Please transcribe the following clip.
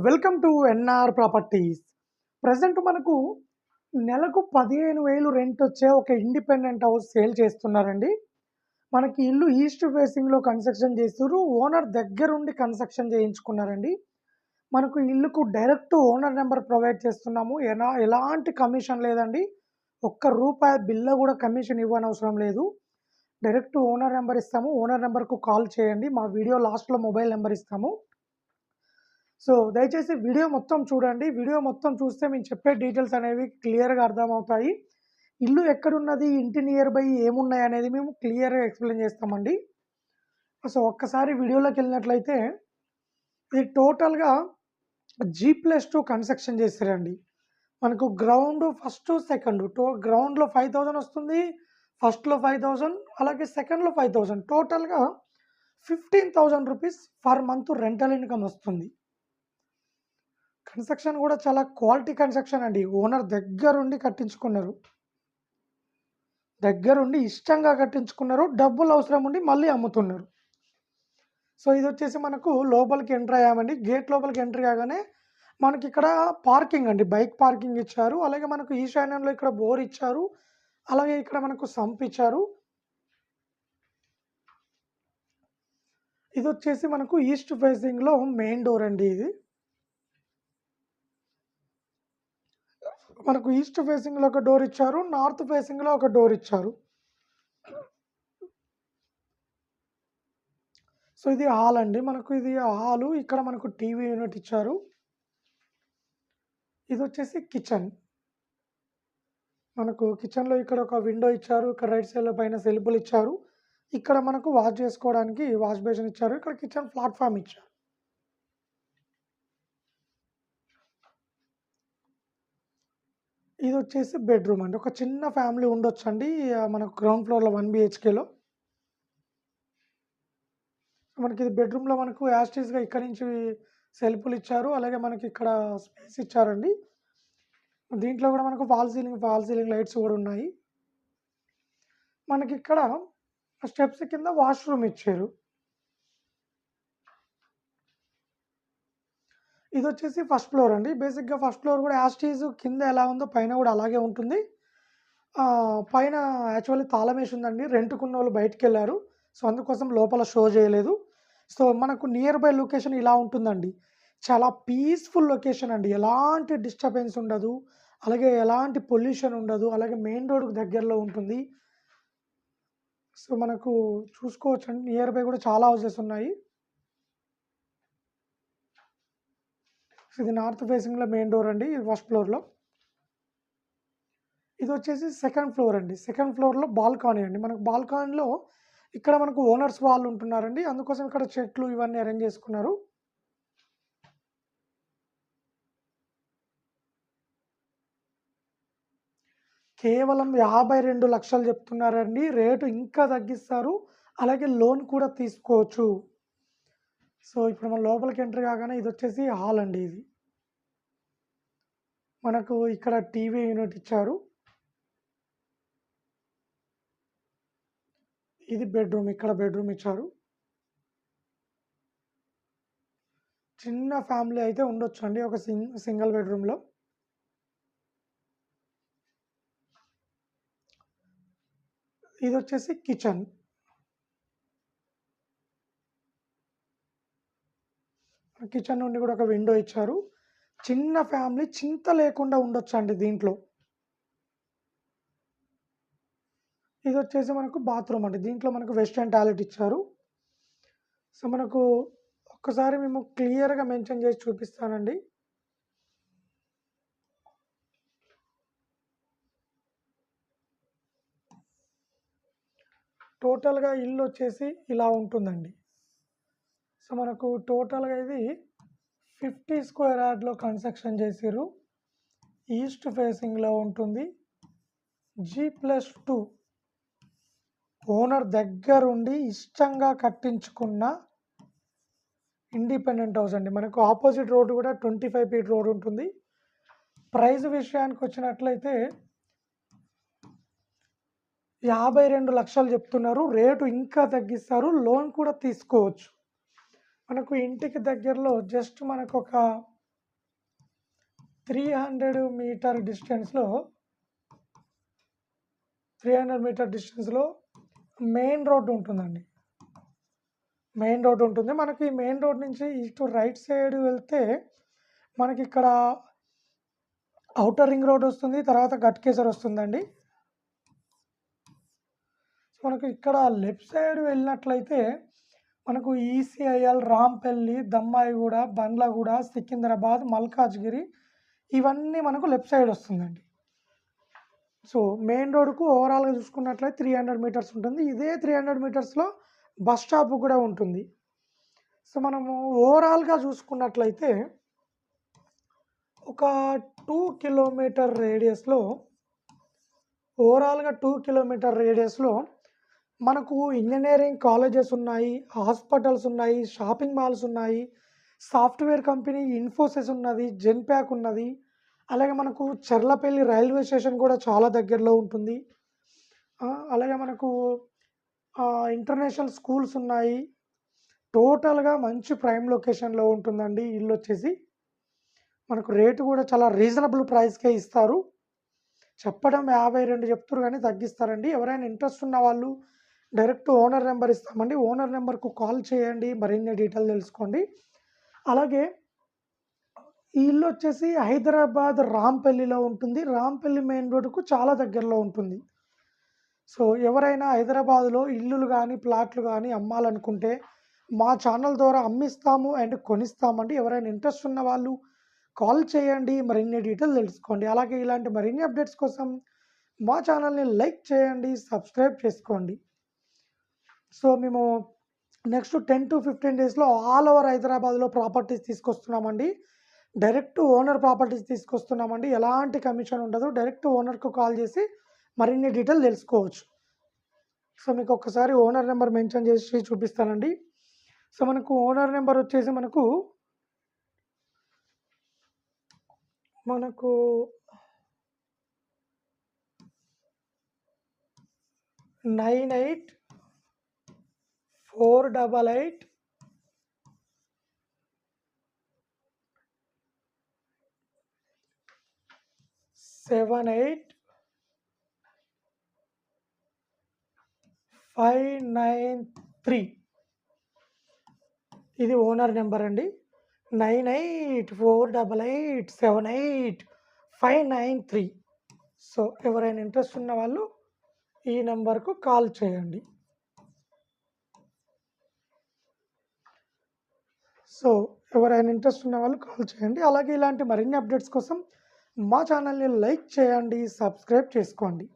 Welcome to NR properties. Present మనకు నెలకు పదిహేను వేలు రెంట్ వచ్చే ఒక ఇండిపెండెంట్ హౌస్ సేల్ చేస్తున్నారండి. మనకి ఇల్లు ఈస్ట్ ఫేసింగ్లో కన్స్ట్రక్షన్ చేస్తారు ఓనర్ దగ్గరుండి కన్స్ట్రక్షన్ చేయించుకున్నారండి. మనకు ఇల్లుకు డైరెక్ట్ ఓనర్ నెంబర్ ప్రొవైడ్ చేస్తున్నాము. ఎలా ఎలాంటి కమిషన్ లేదండి. ఒక్క రూపాయి బిల్ల కూడా కమిషన్ ఇవ్వని అవసరం లేదు. డైరెక్ట్ ఓనర్ నెంబర్ ఇస్తాము. ఓనర్ నెంబర్కు కాల్ చేయండి. మా వీడియో లాస్ట్లో మొబైల్ నెంబర్ ఇస్తాము. సో దయచేసి వీడియో మొత్తం చూడండి. వీడియో మొత్తం చూస్తే మేము చెప్పే డీటెయిల్స్ అనేవి క్లియర్గా అర్థమవుతాయి. ఇల్లు ఎక్కడున్నది ఇంటి నియర్ బై ఏమున్నాయి అనేది మేము క్లియర్గా ఎక్స్ప్లెయిన్ చేస్తామండి. సో ఒక్కసారి వీడియోలోకి వెళ్ళినట్లయితే ఇది టోటల్గా జీ ప్లస్ టూ కన్స్ట్రక్షన్ చేశారండి. మనకు గ్రౌండ్ ఫస్ట్ సెకండ్ టో గ్రౌండ్లో ఫైవ్ థౌజండ్ వస్తుంది ఫస్ట్లో ఫైవ్ థౌజండ్ అలాగే సెకండ్లో ఫైవ్ థౌజండ్ టోటల్గా fifteen thousand rupees per month rental income వస్తుంది. కన్స్ట్రక్షన్ కూడా చాలా క్వాలిటీ కన్స్ట్రక్షన్ అండి. ఓనర్ దగ్గరుండి కట్టించుకున్నారు. దగ్గరుండి ఇష్టంగా కట్టించుకున్నారు. డబ్బులు అవసరం ఉండి మళ్ళీ అమ్ముతున్నారు. సో ఇది వచ్చేసి మనకు లోపలికి ఎంటర్ అయ్యామండి. గేట్ లోపలికి ఎంటర్ కాగానే మనకి ఇక్కడ పార్కింగ్ అండి. బైక్ పార్కింగ్ ఇచ్చారు. అలాగే మనకు ఈశాన్యంలో ఇక్కడ బోర్ ఇచ్చారు. అలాగే ఇక్కడ మనకు సంప్ ఇచ్చారు. ఇది వచ్చేసి మనకు ఈస్ట్ ఫేసింగ్లో మెయిన్ డోర్ అండి ఇది. మనకు ఈస్ట్ ఫేసింగ్లో ఒక డోర్ ఇచ్చారు నార్త్ ఫేసింగ్లో ఒక డోర్ ఇచ్చారు. సో ఇది హాల్ అండి. మనకు ఇది హాలు. ఇక్కడ మనకు టీవీ యూనిట్ ఇచ్చారు. ఇది వచ్చేసి కిచెన్. మనకు కిచెన్లో ఇక్కడ ఒక విండో ఇచ్చారు. ఇక్కడ రైట్ సైడ్లో పైన సెల్ఫులు ఇచ్చారు. ఇక్కడ మనకు వాష్ చేసుకోవడానికి వాష్ బేసిన్ ఇచ్చారు. ఇక్కడ కిచెన్ ప్లాట్ఫామ్ ఇచ్చారు. ఇది వచ్చేసి బెడ్రూమ్ అండి. ఒక చిన్న ఫ్యామిలీ ఉండొచ్చు అండి మనకు గ్రౌండ్ ఫ్లోర్లో వన్ బిహెచ్కేలో. మనకి ఇది బెడ్రూమ్లో మనకు యాస్టీస్గా ఇక్కడ నుంచి సెల్ఫ్లు ఇచ్చారు. అలాగే మనకి ఇక్కడ స్పేస్ ఇచ్చారండి. దీంట్లో కూడా మనకు fall ceiling fall ceiling lights కూడా ఉన్నాయి. మనకి ఇక్కడ స్టెప్స్ కింద వాష్రూమ్ ఇచ్చారు. ఇది వచ్చేసి ఫస్ట్ ఫ్లోర్ అండి. బేసిక్గా ఫస్ట్ ఫ్లోర్ కూడా యాస్టీజ్ కింద ఎలా ఉందో పైన కూడా అలాగే ఉంటుంది. పైన యాక్చువల్లీ తాళం వేసి ఉందండి. రెంట్కున్న వాళ్ళు బయటికి వెళ్ళారు సో అందుకోసం లోపల షో చేయలేదు. సో మనకు నియర్ బై లొకేషన్ ఇలా ఉంటుందండి. చాలా పీస్ఫుల్ లొకేషన్ అండి. ఎలాంటి డిస్టర్బెన్స్ ఉండదు. అలాగే ఎలాంటి పొల్యూషన్ ఉండదు. అలాగే మెయిన్ రోడ్కు దగ్గరలో ఉంటుంది. సో మనకు చూసుకోవచ్చు అండి నియర్ బై కూడా చాలా హౌసెస్ ఉన్నాయి. ఇది నార్త్ ఫేసింగ్లో మెయిన్ డోర్ అండి ఇది ఫస్ట్ ఫ్లోర్లో. ఇది వచ్చేసి సెకండ్ ఫ్లోర్ అండి. సెకండ్ ఫ్లోర్లో బాల్కానీ అండి. మనకు బాల్కనీలో ఇక్కడ మనకు ఓనర్స్ వాళ్ళు ఉంటున్నారండి. అందుకోసం ఇక్కడ చెట్లు ఇవన్నీ అరేంజ్ చేసుకున్నారు. కేవలం యాభై రెండు లక్షలు చెప్తున్నారండి. రేటు ఇంకా తగ్గిస్తారు. అలాగే లోన్ కూడా తీసుకోవచ్చు. సో ఇప్పుడు మన లోపలికి ఎంటర్ కాగానే ఇది వచ్చేసి హాల్ అండి ఇది. మనకు ఇక్కడ టీవీ యూనిట్ ఇచ్చారు. ఇది బెడ్రూమ్ ఇక్కడ బెడ్రూమ్ ఇచ్చారు. చిన్న ఫ్యామిలీ అయితే ఉండొచ్చు అండి ఒక సింగ్ సింగిల్ బెడ్రూమ్లో. ఇది వచ్చేసి కిచెన్. కిచెన్ నుండి కూడా ఒక విండో ఇచ్చారు. చిన్న ఫ్యామిలీ చింత లేకుండా ఉండొచ్చు అండి దీంట్లో. ఇది వచ్చేసి మనకు బాత్రూమ్ అండి. దీంట్లో మనకు వెస్టర్న్ టాయిలెట్ ఇచ్చారు. సో మనకు ఒక్కసారి మేము క్లియర్గా మెన్షన్ చేసి చూపిస్తానండి. టోటల్గా ఇల్లు వచ్చేసి ఇలా ఉంటుందండి. సో మనకు టోటల్గా ఇది ఫిఫ్టీ స్క్వేర్ యార్డ్లో కన్స్ట్రక్షన్ చేసిర్రు. ఈస్ట్ ఫేసింగ్లో ఉంటుంది. G plus two. ఓనర్ దగ్గరుండి ఇష్టంగా కట్టించుకున్న ఇండిపెండెంట్ హౌస్ అండి. మనకు ఆపోజిట్ రోడ్ కూడా ట్వంటీ ఫైవ్ ఫీట్ రోడ్ ఉంటుంది. ప్రైజ్ విషయానికి వచ్చినట్లయితే యాభై రెండు లక్షలు చెప్తున్నారు. రేటు ఇంకా తగ్గిస్తారు. లోన్ కూడా తీసుకోవచ్చు. మనకు ఇంటికి దగ్గరలో జస్ట్ మనకు ఒక త్రీ హండ్రెడ్ మీటర్ డిస్టెన్స్లో త్రీ హండ్రెడ్ మీటర్ డిస్టెన్స్లో మెయిన్ రోడ్డు ఉంటుందండి. మెయిన్ రోడ్ ఉంటుంది. మనకి మెయిన్ రోడ్ నుంచి ఇటు రైట్ సైడ్ వెళ్తే మనకి ఇక్కడ ఔటర్ రింగ్ రోడ్ వస్తుంది తర్వాత గట్కేసర్ వస్తుందండి. సో మనకు ఇక్కడ లెఫ్ట్ సైడ్ వెళ్ళినట్లయితే మనకు ఈసీఐఎల్ రాంపల్లి దమ్మాయిగూడ బండ్లగూడ సికింద్రాబాద్ మల్కాజ్గిరి ఇవన్నీ మనకు లెఫ్ట్ సైడ్ వస్తుందండి. సో మెయిన్ రోడ్కు ఓవరాల్గా చూసుకున్నట్లయితే త్రీ హండ్రెడ్ మీటర్స్ ఉంటుంది. ఇదే త్రీ హండ్రెడ్ మీటర్స్లో బస్ స్టాప్ కూడా ఉంటుంది. సో మనము ఓవరాల్గా చూసుకున్నట్లయితే ఒక టూ కిలోమీటర్ రేడియస్లో ఓవరాల్గా టూ కిలోమీటర్ రేడియస్లో మనకు ఇంజనీరింగ్ కాలేజెస్ ఉన్నాయి హాస్పిటల్స్ ఉన్నాయి షాపింగ్ మాల్స్ ఉన్నాయి సాఫ్ట్వేర్ కంపెనీ ఇన్ఫోసిస్ ఉన్నది జెన్ప్యాక్ ఉన్నది. అలాగే మనకు చెర్లపల్లి రైల్వే స్టేషన్ కూడా చాలా దగ్గరలో ఉంటుంది. అలాగే మనకు ఇంటర్నేషనల్ స్కూల్స్ ఉన్నాయి. టోటల్గా మంచి ప్రైమ్ లొకేషన్లో ఉంటుందండి ఇల్లు వచ్చేసి. మనకు రేటు కూడా చాలా రీజనబుల్ ప్రైస్కే ఇస్తారు. చెప్పడం యాభై రెండు చెప్తారు కానీ తగ్గిస్తారండి. ఎవరైనా ఇంట్రెస్ట్ ఉన్న వాళ్ళు డైరెక్ట్ ఓనర్ నెంబర్ ఇస్తామండి. ఓనర్ నెంబర్కు కాల్ చేయండి. మరిన్ని డీటెయిల్ తెలుసుకోండి. అలాగే ఈ ఇల్లు వచ్చేసి హైదరాబాద్ రాంపల్లిలో ఉంటుంది. రాంపల్లి మెయిన్ రోడ్డుకు చాలా దగ్గరలో ఉంటుంది. సో ఎవరైనా హైదరాబాద్లో ఇల్లులు కానీ ప్లాట్లు కానీ అమ్మాలనుకుంటే మా ఛానల్ ద్వారా అమ్మిస్తాము అండ్ కొనిస్తామండి. ఎవరైనా ఇంట్రెస్ట్ ఉన్న వాళ్ళు కాల్ చేయండి. మరిన్ని డీటెయిల్ తెలుసుకోండి. అలాగే ఇలాంటి మరిన్ని అప్డేట్స్ కోసం మా ఛానల్ని లైక్ చేయండి సబ్స్క్రైబ్ చేసుకోండి. సో మేము నెక్స్ట్ టెన్ టు ఫిఫ్టీన్ డేస్లో ఆల్ ఓవర్ హైదరాబాద్లో ప్రాపర్టీస్ తీసుకొస్తున్నామండి. డైరెక్ట్ ఓనర్ ప్రాపర్టీస్ తీసుకొస్తున్నామండి. ఎలాంటి కమిషన్ ఉండదు. డైరెక్ట్ ఓనర్కు కాల్ చేసి మరిన్ని డీటెయిల్ తెలుసుకోవచ్చు. సో మీకు ఒక్కసారి ఓనర్ నెంబర్ మెన్షన్ చేసి చూపిస్తానండి. సో మనకు ఓనర్ నెంబర్ వచ్చేసి మనకు మనకు nine eight four double eight. Seven eight. Five nine three. ఇది ఓనర్ నెంబర్ అండి. Nine eight four double eight seven eight five nine three. So ఎవరైనా ఇంట్రెస్ట్ ఉన్న వాళ్ళు ఈ నెంబర్కు కాల్ చేయండి. సో ఎవరైనా ఇంట్రెస్ట్ ఉన్న వాళ్ళు కాల్ చేయండి. అలాగే ఇలాంటి మరిన్ని అప్డేట్స్ కోసం మా ఛానల్ని లైక్ చేయండి సబ్స్క్రైబ్ చేసుకోండి.